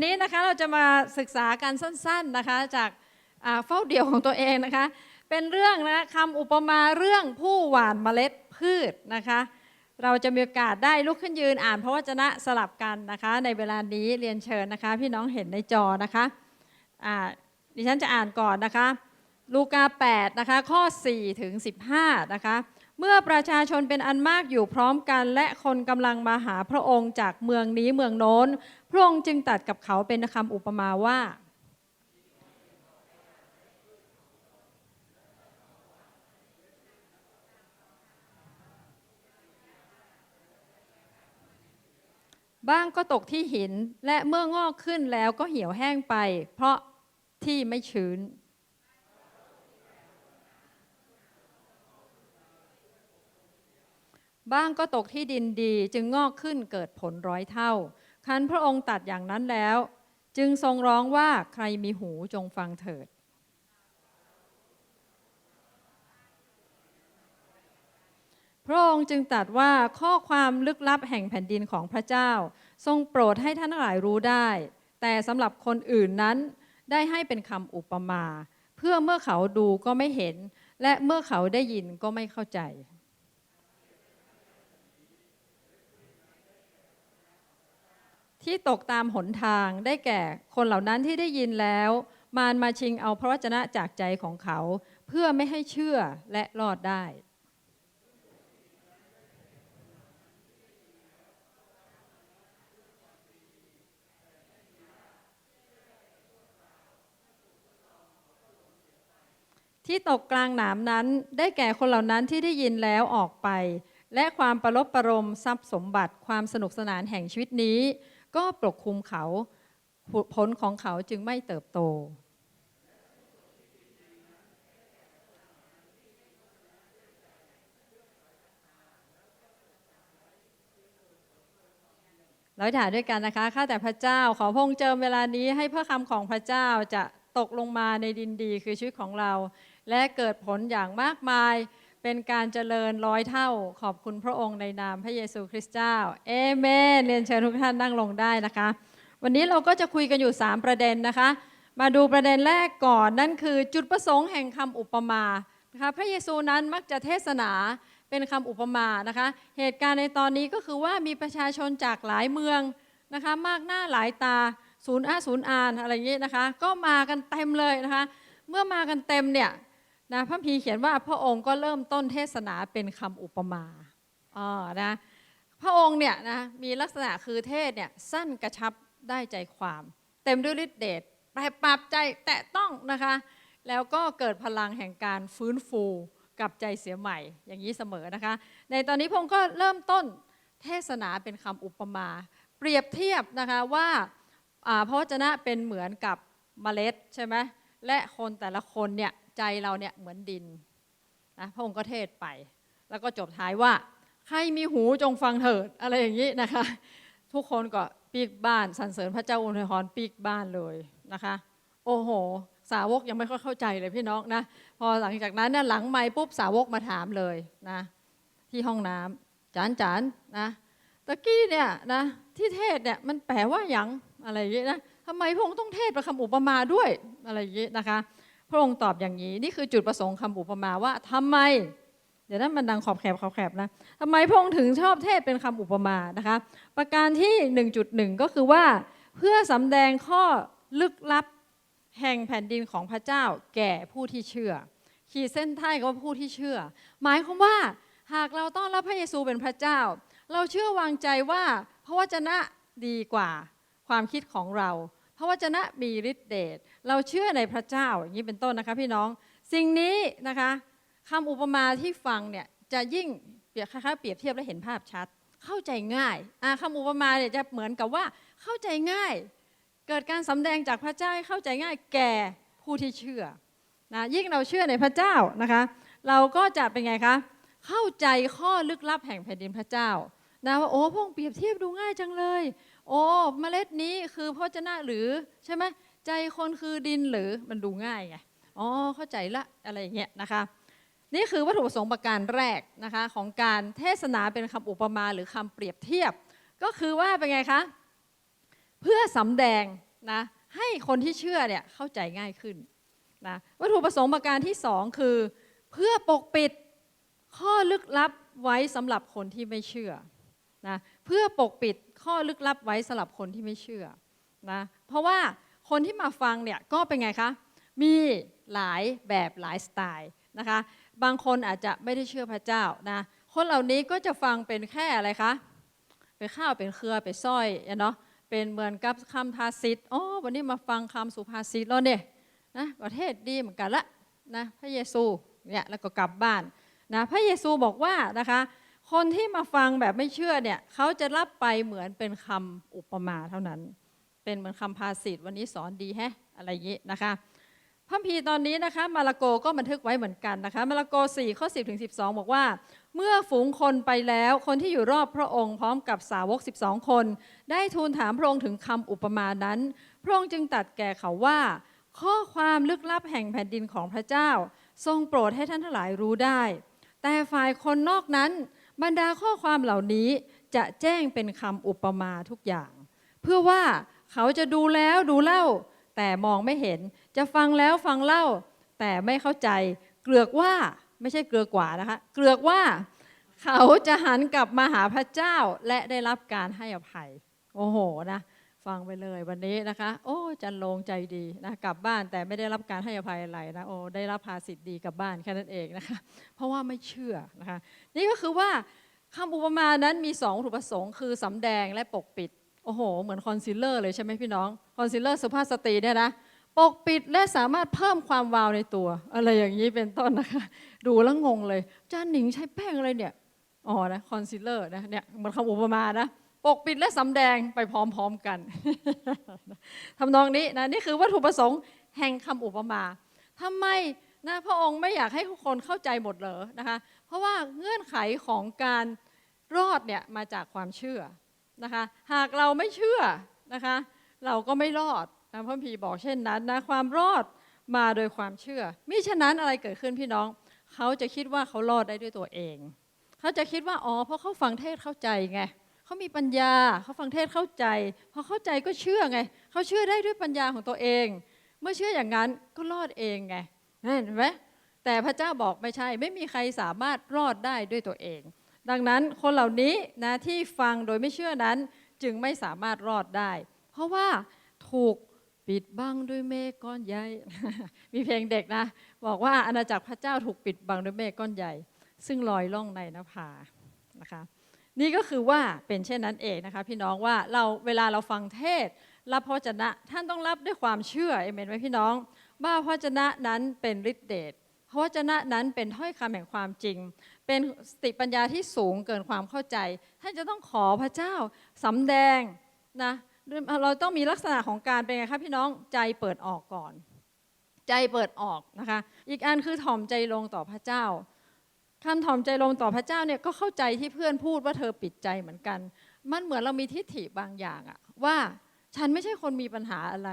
ันนี้นะคะเราจะมาศึกษาการสั้น ๆนะคะ จากเฝ้าเดี่ยวของตัวเองนะคะ เป็นเรื่องนะคำอุปมาเรื่องผู้หว่านเมล็ดพืชนะคะ เราจะมีโอกาสได้ลุกขึ้นยืนอ่านพระวจนะสลับกันนะคะ ในเวลานี้เรียนเชิญนะคะ พี่น้องเห็นในจอนะคะดิฉันจะอ่านก่อนนะคะ ลูกา8นะคะข้อ4ถึง15นะคะ เมื่อประชาชนเป็นอันมากอยู่พร้อมกัน และคนกำลังมาหาพระองค์จากเมืองนี้เมืองโน้น พระองค์จึงตัดกับเขาเป็นคำอุปมาว่า บ้างก็ตกที่หินและเมื่องอกขึ้นแล้วก็เหี่ยวแห้งไป เพราะที่ไม่ชื้น บ้างก็ตกที่ดินดีจึงงอกขึ้นเกิดผลร้อยเท่า คันพระองค์ตัดอย่างนั้นแล้ว จึงทรงร้องว่าใครมีหูจงฟังเถิด พระองค์จึงตรัสว่าข้อความลึกลับแห่งแผ่นดินของพระเจ้า ทรงโปรดให้ท่านหลายรู้ได้ แต่สำหรับคนอื่นนั้นได้ให้เป็นคำอุปมา เพื่อเมื่อเขาดูก็ไม่เห็น และเมื่อเขาได้ยินก็ไม่เข้าใจ ที่ตกตามหนทางได้แก่คนเหล่านั้นที่ได้ยินแล้ว มารมาชิงเอาพระวจนะจากใจของเขา เพื่อไม่ให้เชื่อและรอดได้ ที่ตกกลางหนามนั้นได้แก่คนเหล่านั้นที่ได้ยินแล้วออกไป และความประลบประลมทรัพย์สมบัติความสนุกสนานแห่งชีวิตนี้ ก็ปกคลุมเขาผลของเขาจึงไม่เติบโตร้อยถาด้วยกันนะคะ ข้าแต่พระเจ้าขอพงเจิมเวลานี้ให้พระคำของพระเจ้าจะตกลงมาในดินดีคือชีวิตของเรา และเกิดผลอย่างมากมาย เป็นการเจริญร้อยเท่าขอบคุณพระองค์ในนามพระเยซูคริสต์เจ้า เอเมนเรียนเชิญทุกท่านนั่งลงได้นะคะ วันนี้เราก็จะคุยกันอยู่ 3 ประเด็นนะคะ มาดูประเด็นแรกก่อนนั่นคือจุดประสงค์แห่งคำอุปมานะคะพระเยซูนั้นมักจะเทศนาเป็นคำอุปมานะคะ เหตุการณ์ในตอนนี้ก็คือว่ามีประชาชนจากหลายเมืองนะคะมากหน้าหลายตาศูนย์อาศูนย์อานอะไรอย่างนี้นะคะ ก็มากันเต็มเลยนะคะ เมื่อมากันเต็มเนี่ย นะพระพีเขียนว่าพระองค์ก็เริ่มต้นเทศนาเป็นคำอุปมาอ๋อนะพระองค์เนี่ยนะมีลักษณะคือเทศเนี่ยสั้นกระชับได้ใจความ เต็มด้วยฤทธิเดชปรปรับใจแตะต้องนะคะ แล้วก็เกิดพลังแห่งการฟื้นฟูกลับใจเสียใหม่อย่างนี้เสมอนะคะ ในตอนนี้พระองค์ก็เริ่มต้นเทศนาเป็นคำอุปมา เปรียบเทียบนะคะว่าอ่าพระวจนะเป็นเหมือนกับเมล็ดใช่ไหมและคนแต่ละคนเนี่ย ใจเราเนี่ยเหมือนดินนะพระองค์ก็เทศไป แล้วก็จบท้ายว่าใครมีหูจงฟังเถิดอะไรอย่างนี้นะคะ ทุกคนก็ปีกบ้านสรรเสริญพระเจ้าอุณหรปีกบ้านเลยนะคะ โอ้โห สาวกยังไม่ค่อยเข้าใจเลยพี่น้องนะพอหลังจากนั้นหลังไม่ปุ๊บสาวกมาถามเลยนะที่ห้องน้ำจานจานนะตะกี้เนี่ยนะที่เทศเนี่ยมันแปลว่าอย่างอะไรอย่างนี้นะทำไมพระองค์ต้องเทศประคำอุปมาด้วยอะไรอย่างนี้นะคะ พระองค์ตอบอย่างนี้ นี่คือจุดประสงค์คำอุปมาว่าทำไม เดี๋ยวนั้นมันดังขอบแคบขอบแคบนะทำไมพระองค์ถึงชอบเทศเป็นคำอุปมานะคะ ประการที่ 1.1 ก็คือว่าเพื่อสำแดงข้อลึกลับแห่งแผ่นดินของพระเจ้าแก่ผู้ที่เชื่อ ขีดเส้นใต้ก็ว่าผู้ที่เชื่อ หมายความว่าหากเราต้อนรับพระเยซูเป็นพระเจ้า เราเชื่อวางใจว่าพระวจนะดีกว่าความคิดของเรา พระวจนะมีฤทธิเดช เราเชื่อในพระเจ้าอย่างนี้เป็นต้นนะคะพี่น้อง สิ่งนี้นะคะคำอุปมาที่ฟังเนี่ยจะยิ่งเปรียบคล้ายๆเปรียบเทียบและเห็นภาพชัด เข้าใจง่ายอ่าคำอุปมาเนี่ยจะเหมือนกับว่าเข้าใจง่าย เกิดการสำแดงจากพระเจ้าให้เข้าใจง่ายแก่ผู้ที่เชื่อนะยิ่งเราเชื่อในพระเจ้านะคะ เราก็จะเป็นไงคะเข้าใจข้อลึกลับแห่งแผ่นดินพระเจ้านะว่าโอ้พงเปรียบเทียบดูง่ายจังเลย โอ้เมล็ดนี้คือพระเจ้าหรือใช่ไหม ใจคนคือดินหรือมันดูง่ายไงอ๋อเข้าใจละอะไรอย่างเงี้ยนะคะนี่คือวัตถุประสงค์ประการแรกนะคะของการเทศนาเป็นคำอุปมาหรือคำเปรียบเทียบ ก็คือว่าเป็นไงคะเพื่อสำแดงนะให้คนที่เชื่อเนี่ยเข้าใจง่ายขึ้นนะวัตถุประสงค์ประการที่สองคือ เพื่อปกปิดข้อลึกลับไว้สำหรับคนที่ไม่เชื่อนะเพื่อปกปิดข้อลึกลับไว้สำหรับคนที่ไม่เชื่อนะเพราะว่า คนที่มาฟังเนี่ยก็เป็นไงคะ มีหลายแบบหลายสไตล์นะคะ บางคนอาจจะไม่ได้เชื่อพระเจ้านะ คนเหล่านี้ก็จะฟังเป็นแค่อะไรคะ เป็นข้าวเป็นเครือเป็นสร้อยเนาะ เป็นเหมือนกับคำภาษิตอ๋อวันนี้มาฟังคำสุภาษิตแล้วเนี่ยนะประเทศดีเหมือนกันละนะพระเยซูเนี่ยแล้วก็กลับบ้านนะพระเยซูบอกว่านะคะ คนที่มาฟังแบบไม่เชื่อเนี่ยเขาจะรับไปเหมือนเป็นคำอุปมาเท่านั้น เป็นเหมือนคำภาษิตวันนี้สอนดีแฮะอะไรอย่างนี้นะคะพระคัมภีตอนนี้นะคะมาระโกก็บันทึกไว้เหมือนกันนะคะมาระโก4ข้อ10ถึง12 บอกว่า เมื่อฝูงคนไปแล้วคนที่อยู่รอบพระองค์พร้อมกับสาวก 12 คน ได้ทูลถามพระองค์ถึงคำอุปมานั้น พระองค์จึงตัดแก่เขาว่า ข้อความลึกลับแห่งแผ่นดินของพระเจ้า ทรงโปรดให้ท่านทั้งหลายรู้ได้ แต่ฝ่ายคนนอกนั้น บรรดาข้อความเหล่านี้จะแจ้งเป็นคำอุปมาทุกอย่าง เพื่อว่า เขาจะดูแล้วดูเล่า แต่มองไม่เห็น จะฟังแล้วฟังเล่า แต่ไม่เข้าใจ เกลือกว่าไม่ใช่เกลือกว่านะคะ เกลือกว่าเขาจะหันกลับมาหาพระเจ้าและได้รับการให้อภัย โอ้โหนะฟังไปเลยวันนี้นะคะ โอ้จันโลงใจดีนะกลับบ้านแต่ไม่ได้รับการให้อภัยอะไรนะโอ้ได้รับภาสิทธิ์ดีกลับบ้านแค่นั้นเองนะคะ เพราะว่าไม่เชื่อนะคะ นี่ก็คือว่าคำอุปมานั้นมีสองวัตถุประสงค์คือสำแดงและปกปิด อ้โห เหมือนคอนซีลเลอร์เลยใช่ไหมพี่น้อง คอนซีลเลอร์สุภาพสตรีเนี่ยนะ ปกปิดและสามารถเพิ่มความวาวในตัว อะไรอย่างนี้เป็นต้นนะคะ ดูแล้วงงเลยจานหนิงใช้แป้งอะไรเนี่ย อ๋อ นะคอนซีลเลอร์นะ เนี่ยเหมันคำอุปมานะ ปกปิดและสำแดงไปพร้อมๆกัน ทำนองนี้นะ นี่คือวัตถุประสงค์แห่งคำอุปมาทำไมนะพระองค์ไม่อยากให้ทุกคนเข้าใจหมดเหรอนะคะ เพราะว่าเงื่อนไขของการรอดเนี่ยมาจากความเชื่อ นะคะ หากเราไม่เชื่อนะคะ เราก็ไม่รอดนะพระพีบอกเช่นนั้นนะความรอดมาโดยความเชื่อมิฉะนั้นอะไรเกิดขึ้นพี่น้อง เขาจะคิดว่าเขารอดได้ด้วยตัวเอง เขาจะคิดว่าอ๋อเพราะเขาฟังเทศเข้าใจไงเขามีปัญญาเขาฟังเทศเข้าใจพอเข้าใจก็เชื่อไง เขาเชื่อได้ด้วยปัญญาของตัวเอง เมื่อเชื่ออย่างนั้นก็รอดเองไงเห็นไหมแต่พระเจ้าบอกไม่ใช่ ไม่มีใครสามารถรอดได้ด้วยตัวเอง ดังนั้นคนเหล่านี้นะที่ฟังโดยไม่เชื่อนั้นจึงไม่สามารถรอดได้ เพราะว่าถูกปิดบังด้วยเมฆก้อนใหญ่ มีเพลงเด็กนะ บอกว่าอาณาจักรพระเจ้าถูกปิดบังด้วยเมฆก้อนใหญ่ ซึ่งลอยล่องในนภานะคะนี่ก็คือว่าเป็นเช่นนั้นเองนะคะพี่น้องว่าเราเวลาเราฟังเทศรับพระวจนะท่านต้องรับด้วยความเชื่อเอเมนไหมพี่น้องว่าพระวจนะนั้นเป็นฤทธิเดชพระวจนะนั้นเป็นถ้อยคำแห่งความจริง เป็นสติปัญญาที่สูงเกินความเข้าใจ ท่านจะต้องขอพระเจ้าสำแดงนะเราต้องมีลักษณะของการเป็นไงครับพี่น้องใจเปิดออกก่อน ใจเปิดออกนะคะ อีกอันคือถ่อมใจลงต่อพระเจ้าคำถ่อมใจลงต่อพระเจ้าเนี่ยก็เข้าใจที่เพื่อนพูดว่าเธอปิดใจเหมือนกัน มันเหมือนเรามีทิฏฐิบางอย่างอะว่าฉันไม่ใช่คนมีปัญหาอะไร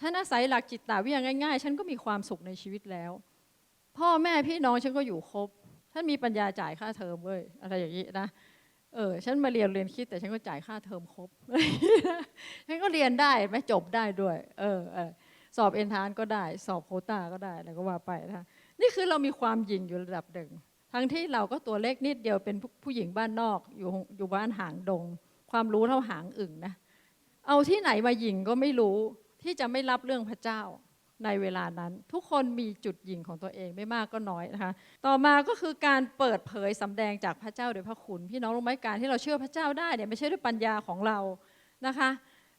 ฉันอาศัยหลักจิตตวิทยาง่าย ๆ ฉันก็มีความสุขในชีวิตแล้ว พ่อแม่พี่น้องฉันก็อยู่ครบ ฉันมีปัญญาจ่ายค่าเทอมเว้ยอะไรอย่างนี้นะเออฉันมาเรียนเรียนคิดแต่ฉันก็จ่ายค่าเทอมครบฉันก็เรียนได้ไหมจบได้ด้วย เออเออสอบเอนทานก็ได้ สอบโคต้าก็ได้อะไรก็ว่าไปนะนี่คือเรามีความหยิ่งอยู่ระดับหนึ่งทั้งที่เราก็ตัวเล็กนิดเดียวเป็นผู้หญิงบ้านนอกอยู่อยู่บ้านหางดง ความรู้เท่าหางอึ่งนะเอาที่ไหนมาหยิ่งก็ไม่รู้ที่จะไม่รับเรื่องพระเจ้า ในเวลานั้น ทุกคนมีจุดยิงของตัวเองไม่มากก็น้อยนะคะต่อมาก็คือการเปิดเผยสำแดงจากพระเจ้าโดยพระคุณ พี่น้องรู้ไหมการที่เราเชื่อพระเจ้าได้เนี่ยไม่ใช่ด้วยปัญญาของเรานะคะ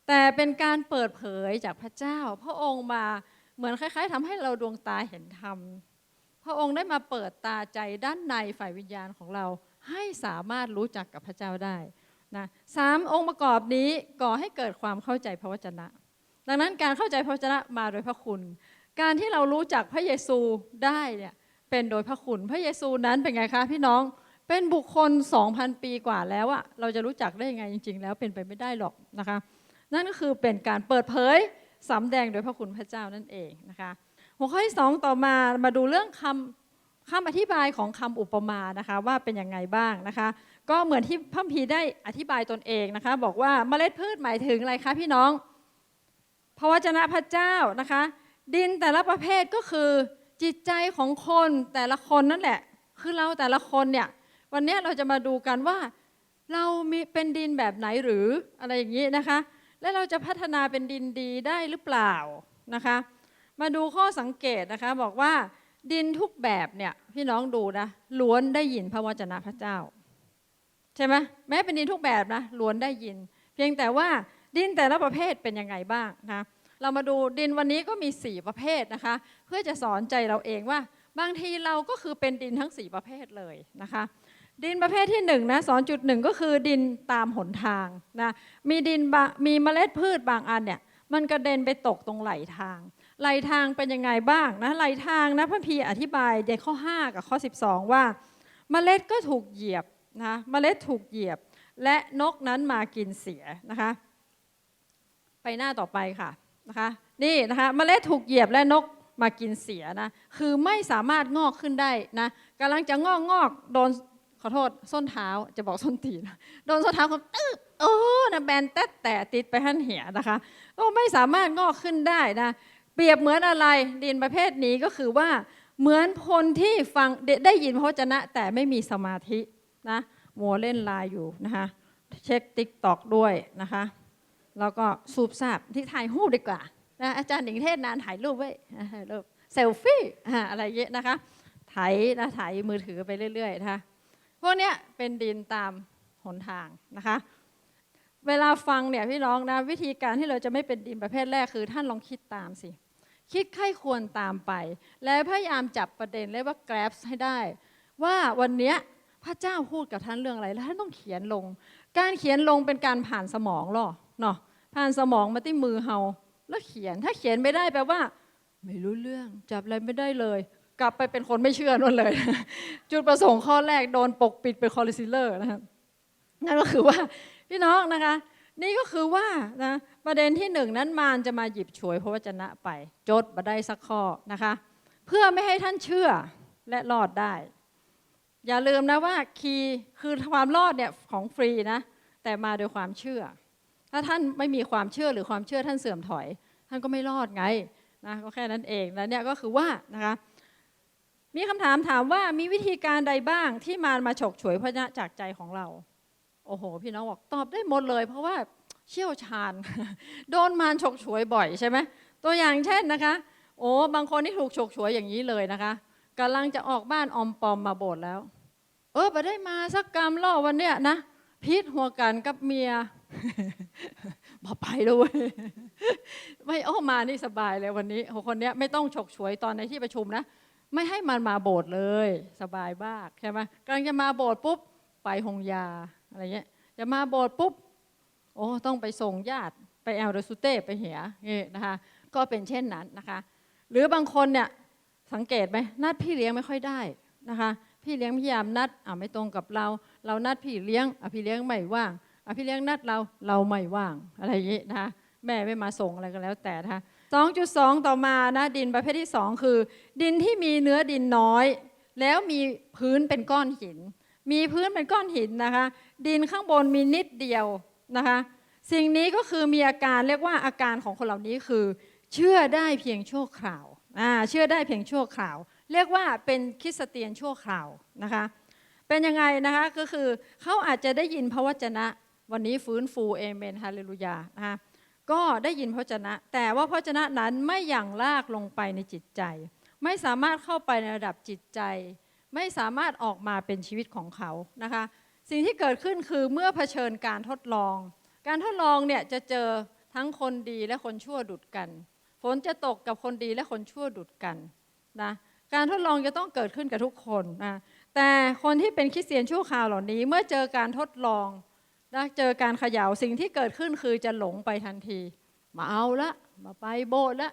แต่เป็นการเปิดเผยจากพระเจ้า พระองค์มาเหมือนคล้าย ๆทำให้เราดวงตาเห็นธรรมพระองค์ได้มาเปิดตาใจด้านในฝ่ายวิญญาณของเรา ให้สามารถรู้จักกับพระเจ้าได้นะสามองค์ประกอบนี้ก่อให้เกิดความเข้าใจพระวจนะ ดังนั้นการเข้าใจพระวจนะมาโดยพระคุณ การที่เรารู้จักพระเยซูได้เนี่ยเป็นโดยพระคุณ พระเยซูนั้นเป็นไงคะพี่น้องเป็นบุคคล 2,000 ปีกว่าแล้วอะเราจะรู้จักได้ยังไงจริง ๆ แล้วเป็นไปไม่ได้หรอกนะคะ นั่นก็คือเป็นการเปิดเผยสำแดงโดยพระคุณพระเจ้านั่นเองนะคะหัวข้อที่สองต่อมามาดูเรื่องคำคำอธิบายของคำอุปมานะคะว่าเป็นยังไงบ้างนะคะ ก็เหมือนที่พระพีได้อธิบายตนเองนะคะ บอกว่าเมล็ดพืชหมายถึงอะไรคะพี่น้อง พระวจนะพระเจ้านะคะ ดินแต่ละประเภทก็คือจิตใจของคนแต่ละคนนั่นแหละ คือเราแต่ละคนเนี่ย วันนี้เราจะมาดูกันว่า เรามีเป็นดินแบบไหนหรืออะไรอย่างนี้นะคะ และเราจะพัฒนาเป็นดินดีได้หรือเปล่านะคะ มาดูข้อสังเกตนะคะบอกว่าดินทุกแบบเนี่ยพี่น้องดูนะล้วนได้ยินพระวจนะพระเจ้า ใช่ไหมแม้เป็นดินทุกแบบนะล้วนได้ยิน เพียงแต่ว่า ดินแต่ละประเภทเป็นยังไงบ้างนะเรามาดูดินวันนี้ก็มี 4 ประเภทนะคะ เพื่อจะสอนใจเราเองว่า บางทีเราก็คือเป็นดินทั้ง 4 ประเภทเลยนะคะ ดินประเภทที่1นะ2.1ก็คือดินตามหนทางนะมีดินบะมีเมล็ดพืชบางอันเนี่ยมันกระเด็นไปตกตรงไหลทางไหลทางเป็นยังไงบ้างนะไหลทางนะพระพีอธิบายในข้อ 5 กับข้อ 12 ว่า เมล็ดก็ถูกเหยียบนะเมล็ดถูกเหยียบ และนกนั้นมากินเสียนะคะ ไปหน้าต่อไปค่ะนะคะนี่นะคะเมล็ดถูกเหยียบและนกมากินเสียนะคือไม่สามารถงอกขึ้นได้นะกำลังจะงอกงอกโดนขอโทษส้นเท้าจะบอกส้นตีนโดนส้นเท้าเขาตึ๊บโอ้นะแบนแต๊ดแต่ติดไปหันเหียนะคะก็ไม่สามารถงอกขึ้นได้นะเปรียบเหมือนอะไรดินประเภทนี้ก็คือว่าเหมือนคนที่ฟังได้ยินพระวจนะ แต่ไม่มีสมาธินะมัวเล่นไลน์อยู่นะคะเช็คติ๊กตอกด้วยนะคะ แล้วก็สูบซาบที่ถ่ายรูปดีกว่านะอาจารย์หนิงเทศนานถ่ายรูปไว้ถ่ายรูปเซลฟี่อะไรเงี้ยนะคะถ่ายนะถ่ายมือถือไปเรื่อยๆนะคะพวกเนี้ยเป็นดินตามหนทางนะคะ เวลาฟังเนี่ยพี่น้องนะวิธีการที่เราจะไม่เป็นดินประเภทแรกคือท่านลองคิดตามสิ คิดไข้ควรตามไป และพยายามจับประเด็นเรียกว่า grabs ให้ได้ ว่าวันเนี้ยพระเจ้าพูดกับท่านเรื่องอะไร แล้วท่านต้องเขียนลง การเขียนลงเป็นการผ่านสมองหรอ เนาะผ่านสมองมาที่มือเฮาแล้วเขียนถ้าเขียนไม่ได้แปลว่า ไม่รู้เรื่องจับอะไรไม่ได้เลย กลับไปเป็นคนไม่เชื่อนั่นเลย จุดประสงค์ข้อแรกโดนปกปิดเป็นคอร์ซิลเลอร์นะครับนั่นก็คือว่าพี่น้องนะคะ นี่ก็คือว่านะประเด็นที่หนึ่งนั้นมารจะมาหยิบฉวยพระวจนะไป จดมาได้สักข้อนะคะ เพื่อไม่ให้ท่านเชื่อและรอดได้ อย่าลืมนะว่าคีย์คือความรอดเนี่ยของฟรีนะ แต่มาโดยความเชื่อ ถ้าท่านไม่มีความเชื่อหรือความเชื่อท่านเสื่อมถอย ท่านก็ไม่รอดไงนะก็แค่นั้นเองแล้วเนี่ยก็คือว่านะคะมีคำถามถามว่ามีวิธีการใดบ้างที่มารมาฉกฉวยพระวจนะจากใจของเรา โอ้โห พี่น้องบอกตอบได้หมดเลย เพราะว่าเชี่ยวชาญ โดนมารฉกฉวยบ่อยใช่ไหมตัวอย่างเช่นนะคะ โอ้บางคนที่ถูกฉกฉวยอย่างนี้เลยนะคะกำลังจะออกบ้านอมปอมมาโบสถ์แล้ว เออไปได้มาสักกรรมล่อวันเนี้ยนะพิษหัวกันกับเมีย บอกไปด้วยไม่เอามานี่สบายเลยวันนี้โหคนเนี้ยไม่ต้องฉกฉวยตอนในที่ประชุมนะ ไม่ให้มันมาโบสถ์เลย สบายมากใช่ไหมกำลังจะมาโบสถ์ปุ๊บไปหงยาอะไรเงี้ยจะมาโบสถ์ปุ๊บโอ้ต้องไปส่งญาติไปแอลเดสุเต้ไปเหียนี่นะคะก็เป็นเช่นนั้นนะคะ หรือบางคนเนี่ยสังเกตไหมนัดพี่เลี้ยงไม่ค่อยได้นะคะ พี่เลี้ยงพยายามนัดอ่าไม่ตรงกับเรา เรานัดพี่เลี้ยงอะพี่เลี้ยงไม่ว่าง พี่เลี้ยงนัดเราเราไม่ว่างอะไรอย่างนี้นะคะแม่ไม่มาส่งอะไรก็แล้วแต่นะคะ2.2 ต่อมานะดินประเภทที่ 2 คือ ดินที่มีเนื้อดินน้อย แล้วมีพื้นเป็นก้อนหิน มีพื้นเป็นก้อนหินนะคะ ดินข้างบนมีนิดเดียวนะคะ สิ่งนี้ก็คือมีอาการเรียกว่าอาการของคนเหล่านี้คือ เชื่อได้เพียงชั่วคราวอ่าเชื่อได้เพียงชั่วคราว เรียกว่าเป็นคริสเตียนชั่วคราวนะคะ เป็นยังไงนะคะก็คือเขาอาจจะได้ยินพระวจนะ วันนี้ฟื้นฟูเอเมนฮาเลลูยานะคะก็ได้ยินพระวจนะ แต่ว่าพระวจนะนั้นไม่อย่างลากลงไปในจิตใจ ไม่สามารถเข้าไปในระดับจิตใจ ไม่สามารถออกมาเป็นชีวิตของเขานะคะ สิ่งที่เกิดขึ้นคือเมื่อเผชิญการทดลอง การทดลองเนี่ยจะเจอทั้งคนดีและคนชั่วดุดกัน ฝนจะตกกับคนดีและคนชั่วดุดกันนะการทดลองจะต้องเกิดขึ้นกับทุกคนนะแต่คนที่เป็นคริสเตียนชั่วคราวเหล่านี้เมื่อเจอการทดลอง นะเจอการเขย่าสิ่งที่เกิดขึ้นคือจะหลงไปทันที มาเอาละมาไปโบสถ์ละ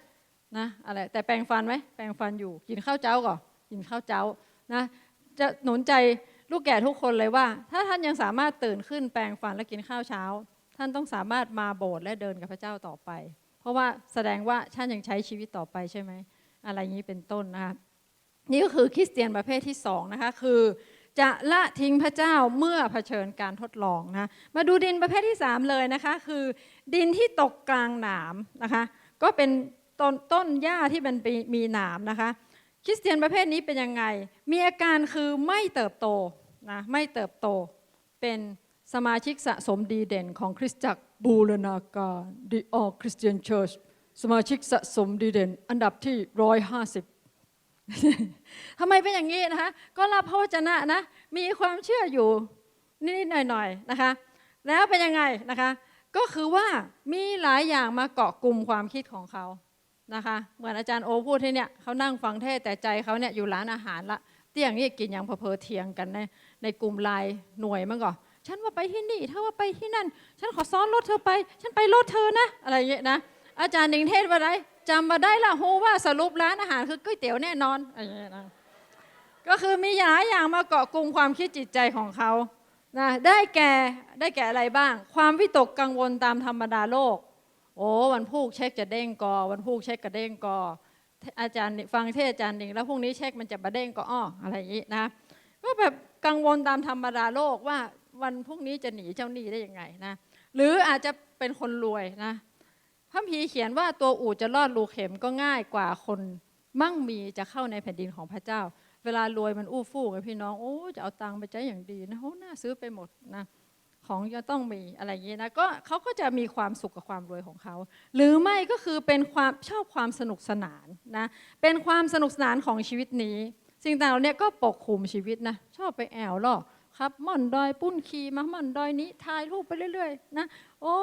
นะอะไรแต่แปรงฟันไหมแปรงฟันอยู่ กินข้าวเจ้าก่อนกินข้าวเจ้านะจะหนุนใจลูกแก่ทุกคนเลยว่า ถ้าท่านยังสามารถตื่นขึ้นแปรงฟันและกินข้าวเช้า ท่านต้องสามารถมาโบสถ์และเดินกับพระเจ้าต่อไป เพราะว่าแสดงว่าท่านยังใช้ชีวิตต่อไปใช่ไหมอะไรอย่างนี้เป็นต้นนะคะนี่ก็คือคริสเตียนประเภทที่สองนะคะคือ จะละทิ้งพระเจ้าเมื่อเผชิญการทดลองนะมาดูดินประเภทที่ 3 เลยนะคะ คือดินที่ตกกลางหนามนะคะก็เป็นต้นต้นหญ้าที่มันปีมีหนามนะคะ คริสเตียนประเภทนี้เป็นยังไง มีอาการคือไม่เติบโตนะไม่เติบโตเป็นสมาชิกสะสมดีเด่นของคริสตจักรบูรณาการ The All Christian Church สมาชิกสะสมดีเด่น อันดับที่ 150 ทำไมเป็นอย่างนี้นะคะ ก็รับพระวจนะนะ มีความเชื่ออยู่นิดๆหน่อยๆนะคะ แล้วเป็นยังไงนะคะ ก็คือว่ามีหลายอย่างมาเกาะกลุ่มความคิดของเขานะคะ เหมือนอาจารย์โอพูดที่เนี่ยเขานั่งฟังเทศแต่ใจเขาเนี่ยอยู่ร้านอาหารละเตี้ยงนี่กินอย่างเพอๆเทียงกันในในกลุ่มไลน์หน่วยมั้งก่อนฉันว่าไปที่นี่เธอว่าไปที่นั่น ฉันขอซ้อนรถเธอไป ฉันไปรถเธอนะ อะไรเงี้ยนะ อาจารย์หนิงเทศว่าไร จำมาได้ละโหว่าสรุปร้านอาหารคือก๋วยเตี๋ยวแน่นอนอะไรอย่างเงี้ยนะก็คือมีหลายอย่างมาเกาะกลุ่มความคิดจิตใจของเขานะได้แก่ได้แก่อะไรบ้าง ความวิตกกังวลตามธรรมดาโลก โอ้วันพูกเช็คจะเด้งกอ วันพูกเช็คกระเด้งกอ อาจารย์ฟังเทศอาจารย์หนึ่งแล้วพรุ่งนี้เช็คมันจะบะเด้งก็อ้ออะไรอย่างนี้นะก็แบบกังวลตามธรรมดาโลกว่าวันพรุ่งนี้จะหนีเจ้าหนี้ได้ยังไงนะหรืออาจจะเป็นคนรวยนะ พระพีเขียนว่าตัวอูจะรอดรูเข็มก็ง่ายกว่าคนมั่งมีจะเข้าในแผ่นดินของพระเจ้า เวลารวยมันอู้ฟู่กับพี่น้องโอ้จะเอาตังค์ไปใช้อย่างดีนะโอ้น่าซื้อไปหมดนะของจะต้องมีอะไรอย่างนี้นะก็เขาก็จะมีความสุขกับความรวยของเขา หรือไม่ก็คือเป็นความชอบความสนุกสนานนะเป็นความสนุกสนานของชีวิตนี้ สิ่งต่างๆเหล่านี้ก็ปกคลุมชีวิตนะชอบไปแอวล่อครับม่อนดอยปุ้นคีมาม่อนดอยนี้ถ่ายรูปไปเรื่อยๆนะโอ้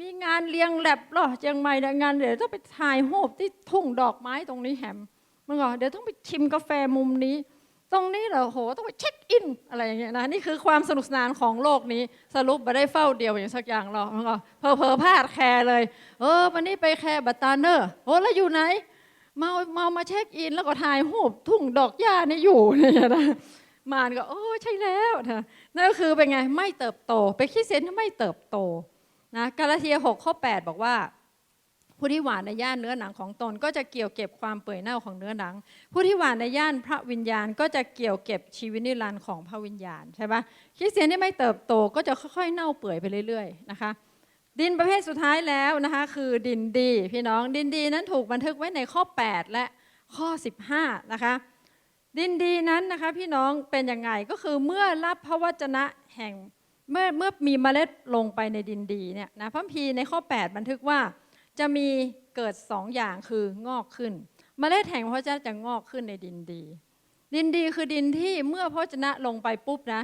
มีงานเลี้ยงแลบล่อเจียงใหม่นะงานเดี๋ยวต้องไปถ่ายรูปที่ทุ่งดอกไม้ตรงนี้แหมมันก็เดี๋ยวต้องไปชิมกาแฟมุมนี้ ตรงนี้เหรอโหต้องไปเช็คอินอะไรอย่างเงี้ยนะนี่คือความสนุกสนานของโลกนี้สรุปมาได้เฝ้าเดียวอย่างสักอย่างหรอกมันก็เพอเพอพลาดแคร์เลย เออวันนี้ไปแคร์บัตตาเนอร์โอ้แล้วอยู่ไหนเมาเมามาเช็คอิน แล้วก็ถ่ายรูปทุ่งดอกหญ้านี่อยู่เนี่ยนะมานก็โอ้ใช่แล้วนะนั่นก็คือเป็นไงไม่เติบโต ไปคิดเซนที่ไม่เติบโต นะกาลาเทีย6ข้อ8บอกว่า ผู้ที่หวานในย่านเนื้อหนังของตน ก็จะเกี่ยวเก็บความเปื่อยเน่าของเนื้อหนัง ผู้ที่หวานในย่านพระวิญญาณ ก็จะเกี่ยวเก็บชีวิตนิรันดร์ของพระวิญญาณใช่ปะคริสเตียนที่ไม่เติบโตก็จะค่อยๆ เน่าเปื่อยไปเรื่อยๆนะคะดินประเภทสุดท้ายแล้วนะคะคือดินดี พี่น้องดินดีนั้นถูกบันทึกไว้ในข้อ 8 และข้อ 15 นะคะ ดินดีนั้นนะคะพี่น้องเป็นยังไงก็คือเมื่อรับพระวจนะแห่ง เมื่อเมื่อมีเมล็ดลงไปในดินดีเนี่ยนะพระคัมภีในข้อ 8 บันทึกว่า จะมีเกิดสองอย่างคืองอกขึ้น เมล็ดแห่งพระวจนะจะงอกขึ้นในดินดี ดินดีคือดินที่เมื่อพระวจนะลงไปปุ๊บนะ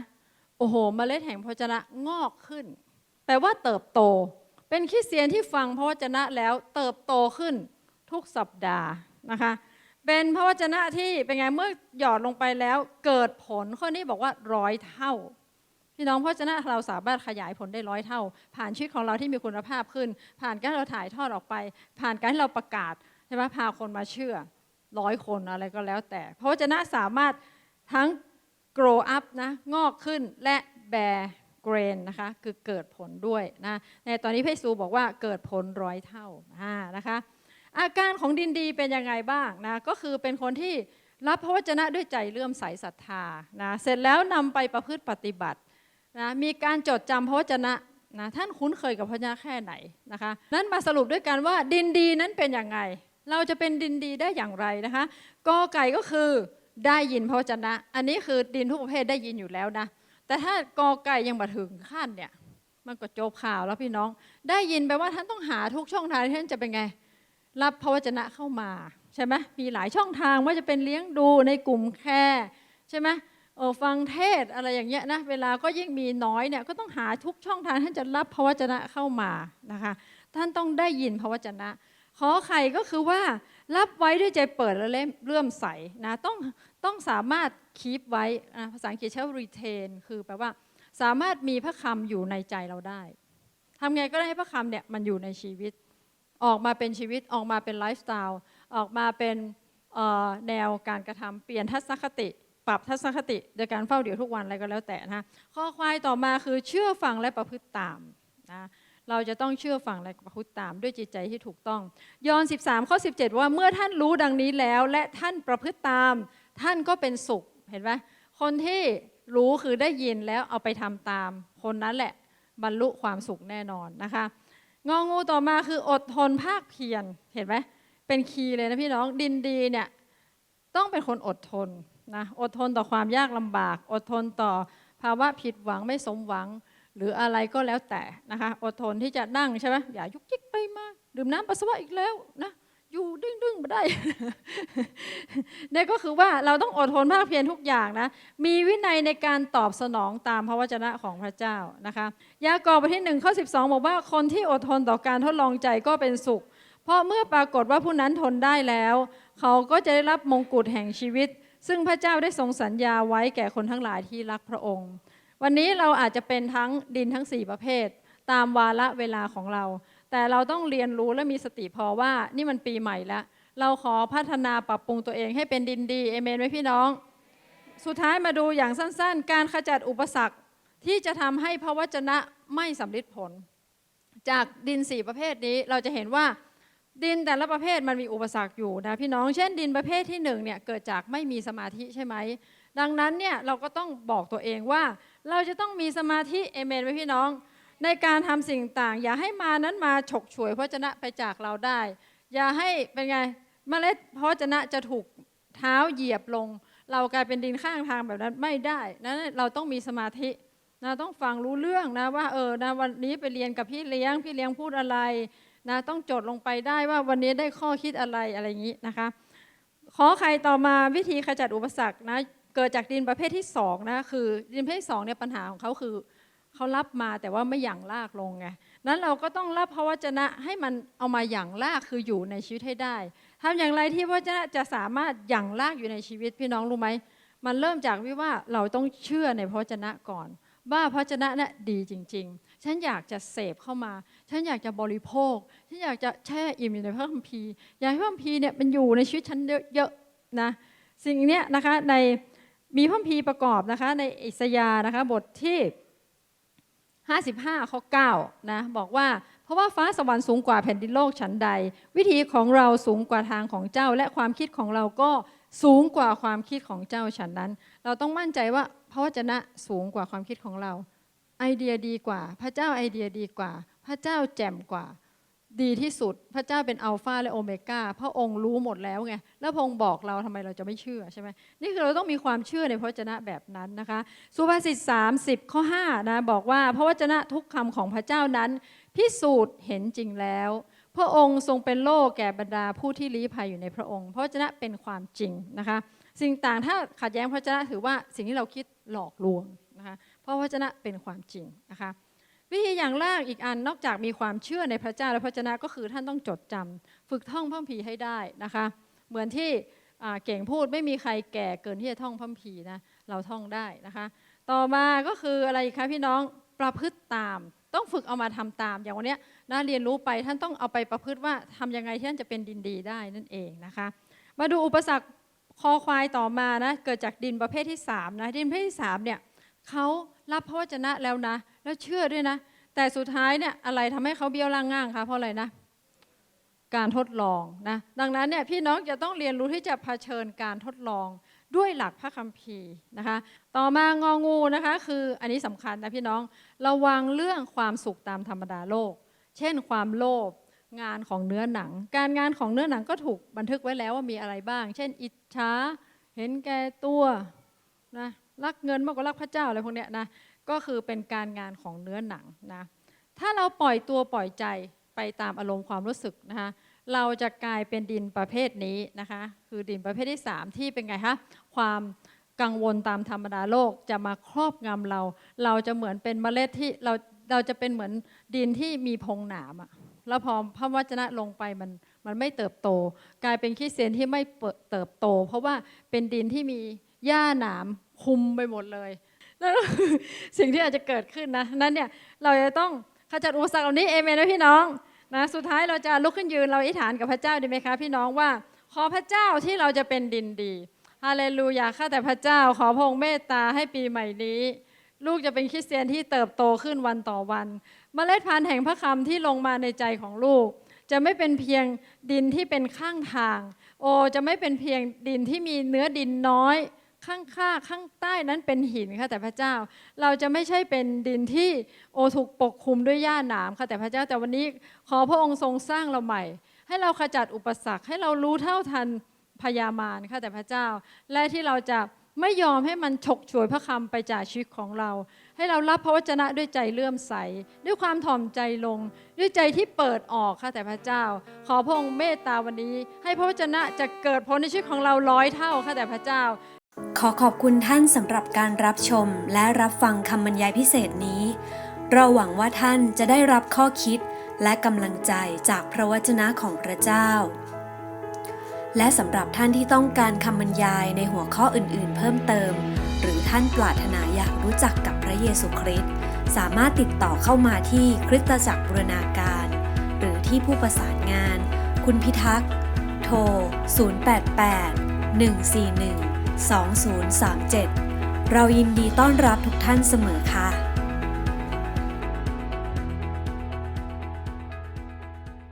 โอ้โห เมล็ดแห่งพระวจนะงอกขึ้นแปลว่าเติบโต เป็นคริสเตียนที่ฟังพระวจนะแล้วเติบโตขึ้นทุกสัปดาห์นะคะเป็นพระวจนะที่เป็นไงเมื่อหยอดลงไปแล้ว เกิดผลข้อนี้บอกว่าร้อยเท่า พี่น้องพระวจนะเราสามารถขยายผลได้ร้อยเท่า ผ่านชีวิตของเราที่มีคุณภาพขึ้น ผ่านการเราถ่ายทอดออกไป ผ่านการที่เราประกาศใช่ไหมพาคนมาเชื่อร้อยคนอะไรก็แล้วแต่พระวจนะสามารถทั้ง grow up นะงอกขึ้นและ bear grain นะคะคือเกิดผลด้วยนะในตอนนี้พระซูบอกว่าเกิดผลร้อยเท่าานะคะอาการของดินดีเป็นยังไงบ้างนะก็คือเป็นคนที่รับพระวจนะด้วยใจเลื่อมใสศรัทธานะเสร็จแล้วนำไปประพฤติปฏิบัติ นะมีการจดจำพระวจนะนะท่านคุ้นเคยกับพระวจนะแค่ไหนนะคะ นั้นมาสรุปด้วยกันว่าดินดีนั้นเป็นอย่างไง เราจะเป็นดินดีได้อย่างไรนะคะกอไก่ก็คือได้ยินพระวจนะ อันนี้คือดินทุกประเภทได้ยินอยู่แล้วนะแต่ถ้ากอไก่ยังมาถึงขั้นเนี่ยมันก็จบข่าวแล้วพี่น้อง ได้ยินแปลว่าท่านต้องหาทุกช่องทางที่ท่านจะเป็นไง รับพระวจนะเข้ามาใช่ไหมมีหลายช่องทางว่าจะเป็นเลี้ยงดูในกลุ่มแคร์ใช่ไหม ฟังเทศอะไรอย่างเงี้ยนะเวลาก็ยิ่งมีน้อยเนี่ยก็ต้องหาทุกช่องทางท่านจะรับพระวจนะเข้ามานะคะ ท่านต้องได้ยินพระวจนะ ขอไข่ก็คือว่ารับไว้ด้วยใจเปิดและเลื่อมใสนะต้องต้องสามารถคีปไว้นะภาษาอังกฤษใช้ retain คือแปลว่า สามารถมีพระคำอยู่ในใจเราได้ทำไงก็ได้ให้พระคำเนี่ยมันอยู่ในชีวิต ออกมาเป็นชีวิตออกมาเป็นไลฟ์สไตล์ออกมาเป็นแนวการกระทำเปลี่ยนทัศนคติ ปรับทัศนคติโดยการเฝ้าเดี๋ยวทุกวันอะไรก็แล้วแต่นะข้อควายต่อมาคือเชื่อฟังและประพฤติตามนะเราจะต้องเชื่อฟังและประพฤติตามด้วยจิตใจที่ถูกต้อง ยอห์น13 ข้อ 17 ว่าเมื่อท่านรู้ดังนี้แล้ว และท่านประพฤติตาม ท่านก็เป็นสุขเห็นไหมคนที่รู้คือได้ยินแล้วเอาไปทำตาม คนนั้นแหละบรรลุความสุขแน่นอนนะคะงองูต่อมาคืออดทนภาคเพียรเห็นไหมเป็นคีย์เลยนะพี่น้องดินดีเนี่ยต้องเป็นคนอดทน นะอดทนต่อความยากลำบาก อดทนต่อภาวะผิดหวังไม่สมหวัง หรืออะไรก็แล้วแต่นะคะ อดทนที่จะนั่งใช่ไหมอย่ายุกยิกไปมา ดื่มน้ำปัสสาวะอีกแล้วนะอยู่ดึงดึงๆมาได้เนี่ยก็คือว่าเราต้องอดทนภาคเพียรทุกอย่างนะ มีวินัยในการตอบสนองตามพระวจนะของพระเจ้านะคะ ยากอบบทที่หนึ่งข้อ12บอกว่าคนที่อดทนต่อการทดลองใจก็เป็นสุข เพราะเมื่อปรากฏว่าผู้นั้นทนได้แล้ว เขาก็จะได้รับมงกุฎแห่งชีวิต ซึ่งพระเจ้าได้ทรงสัญญาไว้แก่คนทั้งหลายที่รักพระองค์ วันนี้เราอาจจะเป็นทั้งดินทั้ง 4 ประเภท ตามวาระเวลาของเรา แต่เราต้องเรียนรู้และมีสติพอว่านี่มันปีใหม่แล้ว เราขอพัฒนาปรับปรุงตัวเองให้เป็นดินดีเอเมนไหมพี่น้อง สุดท้ายมาดูอย่างสั้นๆ การขจัดอุปสรรคที่จะทำให้พระวจนะไม่สำลิดผล จากดินสี่ประเภทนี้เราจะเห็นว่า ดินแต่ละประเภทมันมีอุปสรรคอยู่นะพี่น้อง เช่น ดินประเภทที่หนึ่งเนี่ยเกิดจากไม่มีสมาธิใช่ไหม ดังนั้นเนี่ยเราก็ต้องบอกตัวเองว่า เราจะต้องมีสมาธิเอเมนไหมพี่น้อง ในการทำสิ่งต่างอย่าให้มานั้นมาฉกฉวยพระวจนะไปจากเราได้ อย่าให้เป็นไงเมล็ดพระวจนะจะถูกเท้าเหยียบลง เรากลายเป็นดินข้างทางแบบนั้นไม่ได้นั้นเราต้องมีสมาธินะต้องฟังรู้เรื่องนะว่าเออนะวันนี้ไปเรียนกับพี่เลี้ยงพี่เลี้ยงพูดอะไร นะต้องจดลงไปได้ว่าวันนี้ได้ข้อคิดอะไรอะไรอย่างนี้นะคะ ขอใครต่อมาวิธีขจัดอุปสรรคนะเกิดจากดินประเภทที่สองนะคือดินประเภทที่สองเนี่ยปัญหาของเขาคือเขารับมาแต่ว่าไม่หยั่งลากลงไงนั้นเราก็ต้องรับพระวจนะให้มันเอามาหยั่งลากคืออยู่ในชีวิตให้ได้ทำอย่างไรที่พระวจนะจะสามารถหยั่งลากอยู่ในชีวิตพี่น้องรู้ไหมมันเริ่มจากวิว่าเราต้องเชื่อในพระวจนะก่อน ว่าพระวจนะน่ะดีจริง ๆ ฉันอยากจะเสพเข้ามา ฉันอยากจะบริโภค ฉันอยากจะแช่อิ่มอยู่ในพระคัมภีร์ อยากให้พระคัมภีร์เนี่ยมันอยู่ในชีวิตฉันเยอะๆนะ สิ่งเนี้ยนะคะในมีพระคัมภีร์ประกอบนะคะในอิสยาห์นะคะบทที่ 55ข้อ9นะบอกว่าเพราะว่าฟ้าสวรรค์สูงกว่าแผ่นดินโลกฉันใด วิธีของเราสูงกว่าทางของเจ้า และความคิดของเราก็สูงกว่าความคิดของเจ้าฉันนั้น เราต้องมั่นใจว่า พระวจนะสูงกว่าความคิดของเรา ไอเดียดีกว่า พระเจ้าไอเดียดีกว่า พระเจ้าแจ่มกว่า ดีที่สุด พระเจ้าเป็นอัลฟาและโอเมก้าพระองค์รู้หมดแล้วไงแล้วพระองค์บอกเราทำไมเราจะไม่เชื่อใช่ไหมนี่คือเราต้องมีความเชื่อในพระวจนะแบบนั้นนะคะสุภาษิต30ข้อ5นะบอกว่าพระวจนะทุกคำของพระเจ้านั้น พิสูจน์เห็นจริงแล้วพระองค์ทรงเป็นโล่แก่บรรดาผู้ที่ลี้ภัยอยู่ในพระองค์ พระวจนะเป็นความจริงนะคะ สิ่งต่างถ้าขัดแย้งพระวจนะถือว่าสิ่งที่เราคิดหลอกลวงนะคะเพราะพระวจนะเป็นความจริงนะคะวิธีอย่างแรกอีกอันนอกจากมีความเชื่อในพระเจ้าและพระวจนะก็คือท่านต้องจดจำฝึกท่องพระคัมภีร์ให้ได้นะคะเหมือนที่เก่งพูดไม่มีใครแก่เกินที่จะท่องพระคัมภีร์นะเราท่องได้นะคะ ต่อมาก็คืออะไรคะพี่น้องประพฤติตามต้องฝึกเอามาทำตาม อย่างวันนี้นะเรียนรู้ไปท่านต้องเอาไปประพฤติว่าทำยังไงที่ท่านจะเป็นดินดีได้นั่นเองนะคะ มาดูอุปสรรค คอควายต่อมานะเกิดจากดินประเภทที่3นะดินประเภทที่3เนี่ยเขารับพระวจนะแล้วนะ แล้วเชื่อด้วยนะ แต่สุดท้ายเนี่ยอะไรทำให้เขาเบี้ยวล่างง่างคะเพราะอะไรนะ การทดลองนะดังนั้นเนี่ยพี่น้องจะต้องเรียนรู้ที่จะเผชิญการทดลองด้วยหลักพระคัมภีร์นะคะ ต่อมางองูนะคะคืออันนี้สำคัญนะพี่น้องระวังเรื่องความสุขตามธรรมดาโลก เช่นความโลภ งานของเนื้อหนัง การงานของเนื้อหนังก็ถูกบันทึกไว้แล้วว่ามีอะไรบ้าง เช่น อิจฉาเห็นแก่ตัวนะรักเงินมากกว่ารักพระเจ้าอะไรพวกเนี้ยนะก็คือเป็นการงานของเนื้อหนังนะถ้าเราปล่อยตัวปล่อยใจไปตามอารมณ์ความรู้สึกนะคะเราจะกลายเป็นดินประเภทนี้นะคะคือดินประเภทที่ 3 ที่เป็นไงคะความกังวลตามธรรมดาโลกจะมาครอบงำเรา เราจะเหมือนเป็นเมล็ดที่เราเราจะเป็นเหมือนดินที่มีพงหนามอะ แล้วพอพระวจนะลงไปมันมันไม่เติบโต กลายเป็นคริสเตียนที่ไม่เปิดเติบโต เพราะว่าเป็นดินที่มีหญ้าหนามคุมไปหมดเลยนั่นก็คือสิ่งที่อาจจะเกิดขึ้นนะนั้นเนี่ยเราจะต้องขจัดอุปสรรคเหล่านี้เอเมนนะพี่น้องนะสุดท้ายเราจะลุกขึ้นยืนเราอธิษฐานกับพระเจ้าดีไหมคะพี่น้องว่า ขอพระเจ้าที่เราจะเป็นดินดีฮาเลลูยาข้าแต่พระเจ้าขอพระองค์เมตตาให้ปีใหม่นี้ ลูกจะเป็นคริสเตียนที่เติบโตขึ้นวันต่อวัน เมล็ดพันธุ์แห่งพระคำที่ลงมาในใจของลูก จะไม่เป็นเพียงดินที่เป็นข้างทาง โอจะไม่เป็นเพียงดินที่มีเนื้อดินน้อยข้างข้าข้างใต้นั้นเป็นหินค่ะแต่พระเจ้า เราจะไม่ใช่เป็นดินที่โอถูกปกคลุมด้วยหญ้าหนามค่ะแต่พระเจ้าแต่วันนี้ขอพระองค์ทรงสร้างเราใหม่ ให้เราขจัดอุปสรรคให้เรารู้เท่าทันพยามารค่ะแต่พระเจ้า และที่เราจะไม่ยอมให้มันฉกฉวยพระคำไปจากชีวิตของเรา ให้เรารับพระวจนะด้วยใจเลื่อมใส ด้วยความถ่อมใจลง ด้วยใจที่เปิดออกค่ะแต่พระเจ้า ขอพระองค์เมตตาวันนี้ ให้พระวจนะจะเกิดผลในชีวิตของเราร้อยเท่าค่ะแต่พระเจ้า ขอขอบคุณท่านสำหรับการรับชมและรับฟังคำบรรยายพิเศษนี้ เราหวังว่าท่านจะได้รับข้อคิดและกำลังใจจากพระวจนะของพระเจ้า และสำหรับท่านที่ต้องการคำบรรยายในหัวข้ออื่น ๆ เพิ่มเติม หรือท่านปรารถนาอยากรู้จักกับพระเยซูคริสต์สามารถติดต่อเข้ามาที่คริสตจักรบูรณาการ หรือที่ผู้ประสานงาน คุณพิทักษ์ โทร 088 141 2037 เรายินดีต้อนรับทุกท่านเสมอค่ะ